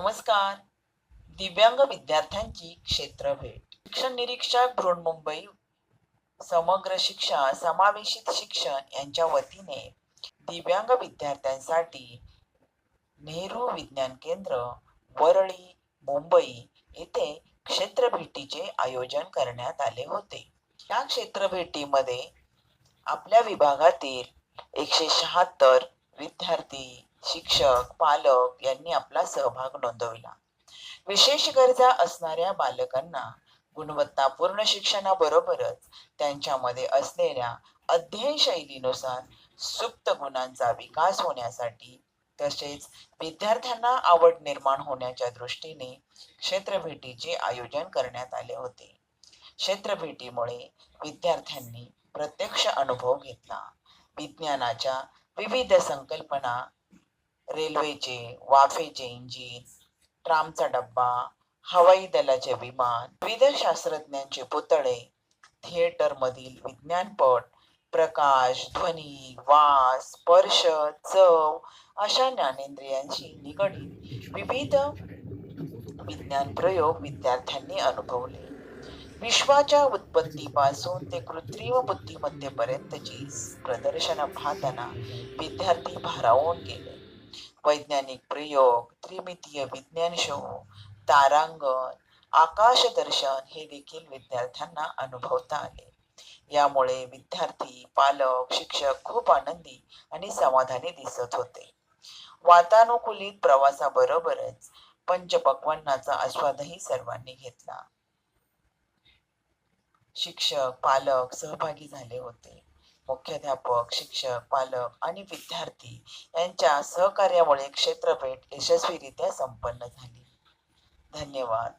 नमस्कार. दिव्यांग विद्यार्थ्यांची क्षेत्र भेट. शिक्षण निरीक्षक मुंबई समग्र शिक्षा समावेशित शिक्षण यांच्या वतीने दिव्यांग विद्यार्थ्यांसाठी नेहरू विज्ञान केंद्र वरळी मुंबई येथे क्षेत्र भेटीचे आयोजन करण्यात आले होते. या क्षेत्र भेटीमध्ये आपल्या विभागातील एकशे शहात्तर विद्यार्थी शिक्षक पालक यांनी आपला सहभाग नोंदविला. विशेष गरजा असणाऱ्या बालकांना गुणवत्तापूर्ण शिक्षणाबरोबरच त्यांच्यामध्ये असलेल्या अध्ययन शैलीनुसार सुप्त गुणांचा विकास होण्यासाठी तसेच विद्यार्थ्यांना आवड निर्माण होण्याच्या दृष्टीने क्षेत्रभेटीचे आयोजन करण्यात आले होते. क्षेत्रभेटीमुळे विद्यार्थ्यांनी प्रत्यक्ष अनुभव घेतला. विज्ञानाच्या विविध संकल्पना रेल्वेचे वाफेचे इंजिन ट्रामचा डब्बा हवाई दलाचे विमान विविध शास्त्रज्ञांचे पुतळे थिएटरमधील विज्ञानपट प्रकाश ध्वनी वास स्पर्श चव अशा ज्ञानेंद्रियांशी निगडीत विविध विज्ञान प्रयोग विद्यार्थ्यांनी अनुभवले. विश्वाच्या उत्पत्तीपासून ते कृत्रिम बुद्धिमत्तेपर्यंतची प्रदर्शनं पाहताना विद्यार्थी भारावून गेले. वैज्ञानिक प्रयोग त्रिमितीय विज्ञान शो तारांगण आकाशदर्शन हे देखील विद्यार्थ्यांना अनुभवता आले. यामुळे विद्यार्थी पालक शिक्षक खूप आनंदी आणि समाधानी दिसत होते. वातानुकूलित प्रवासाबरोबरच पंचपक्वांनाचा आस्वादही सर्वांनी घेतला. शिक्षक पालक सहभागी झाले होते. मुख्याध्यापक शिक्षक पालक आणि विद्यार्थी यांच्या सहकार्यामुळे क्षेत्रभेट यशस्वीरित्या संपन्न झाली. धन्यवाद.